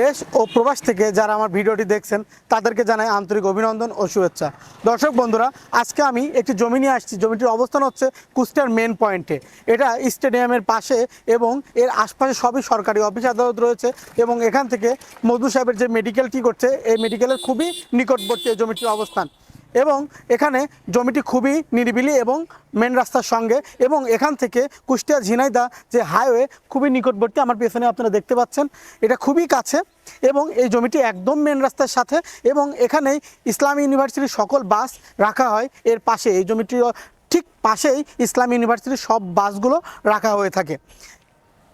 দেশ ও প্রবাস থেকে যারা আমার ভিডিওটি দেখছেন, তাদেরকে জানাই আন্তরিক অভিনন্দন ও শুভেচ্ছা। দর্শক বন্ধুরা, আজকে আমি একটি জমি নিয়ে আসছি। জমিটির অবস্থান হচ্ছে কুস্টার মেন পয়েন্টে এটা স্টেডিয়ামের পাশে এবং এর আশপাশে সবই সরকারি অফিস আদালত রয়েছে এবং এখান থেকে মধু সাহেবের যে মেডিকেলটি করছে, এই মেডিকেলের খুবই নিকটবর্তী এই জমিটির অবস্থান। এবং এখানে জমিটি খুবই নিরিবিলি এবং মেন রাস্তার সঙ্গে এবং এখান থেকে কুষ্টিয়া ঝিনাইদা যে হাইওয়ে খুবই নিকটবর্তী, আমার পেছনে আপনারা দেখতে পাচ্ছেন। এটা খুবই কাছে এবং এই জমিটি একদম মেন রাস্তার সাথে এবং এখানেই ইসলামী ইউনিভার্সিটির সকল বাস রাখা হয় এর পাশে। এই জমিটির ঠিক পাশেই ইসলামী ইউনিভার্সিটির সব বাসগুলো রাখা হয়ে থাকে।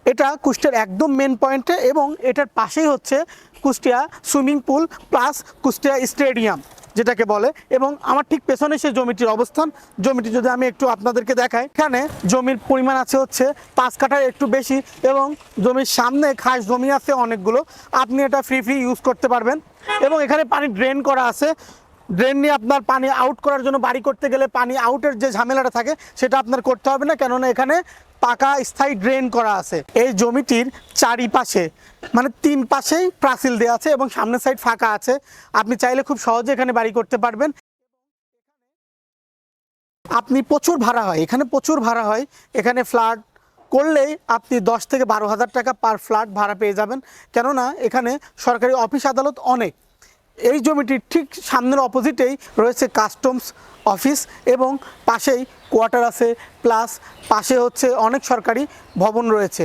এটা কুষ্টিয়ার একদম মেন পয়েন্টে এবং এটার পাশেই হচ্ছে Kushtia swimming pool plus Kushtia stadium যেটাকে বলে, এবং আমার ঠিক পেছনে সেই জমিটির অবস্থান। জমিটি যদি আমি একটু আপনাদেরকে দেখাই, এখানে জমির পরিমাণ আছে হচ্ছে পাঁচ কাঠার একটু বেশি, এবং জমির সামনে খাস জমি আছে অনেকগুলো। আপনি এটা ফ্রি ফ্রি ইউজ করতে পারবেন। এবং এখানে পানি ড্রেন করা আছে। ড্রেন নিয়ে আপনার পানি আউট করার জন্য বাড়ি করতে গেলে পানি আউটের যে ঝামেলাটা থাকে, সেটা আপনার করতে হবে না। কেননা এখানে পাকা স্থায়ী ড্রেন করা আছে। এই জমিটির চারিপাশে মানে তিন পাশেই প্রাচীল দেওয়া আছে এবং সামনের সাইড ফাঁকা আছে। আপনি চাইলে খুব সহজে এখানে বাড়ি করতে পারবেন। আপনি প্রচুর ভাড়া হয়। এখানে প্রচুর ভাড়া হয়। এখানে ফ্ল্যাট করলেই আপনি দশ থেকে বারো হাজার টাকা পার ফ্ল্যাট ভাড়া পেয়ে যাবেন। কেননা এখানে সরকারি অফিস আদালত অনেক। এই জমিটির ঠিক সামনের অপোজিটেই রয়েছে কাস্টমস অফিস এবং পাশেই কোয়ার্টার আছে, প্লাস পাশে হচ্ছে অনেক সরকারি ভবন রয়েছে।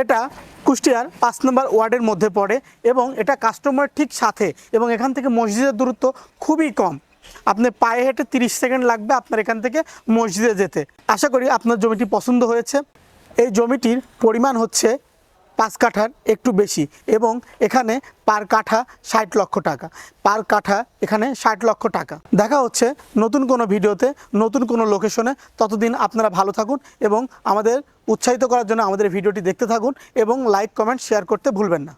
এটা কুষ্টিয়ার পাঁচ নম্বর ওয়ার্ডের মধ্যে পড়ে এবং এটা কাস্টমার ঠিক সাথে এবং এখান থেকে মসজিদের দূরত্ব খুবই কম। আপনি পায়ে হেঁটে তিরিশ সেকেন্ড লাগবে আপনার এখান থেকে মসজিদে যেতে। আশা করি আপনার জমিটি পছন্দ হয়েছে। এই জমিটির পরিমাণ হচ্ছে পাঁচ কাঠার একটু বেশি এবং এখানে পার কাঠা ষাট লক্ষ টাকা। পার কাঠা এখানে ষাট লক্ষ টাকা। দেখা হচ্ছে নতুন কোনো ভিডিওতে, নতুন কোনো লোকেশনে। ততদিন আপনারা ভালো থাকুন এবং আমাদের উৎসাহিত করার জন্য আমাদের ভিডিওটি দেখতে থাকুন এবং লাইক, কমেন্ট, শেয়ার করতে ভুলবেন না।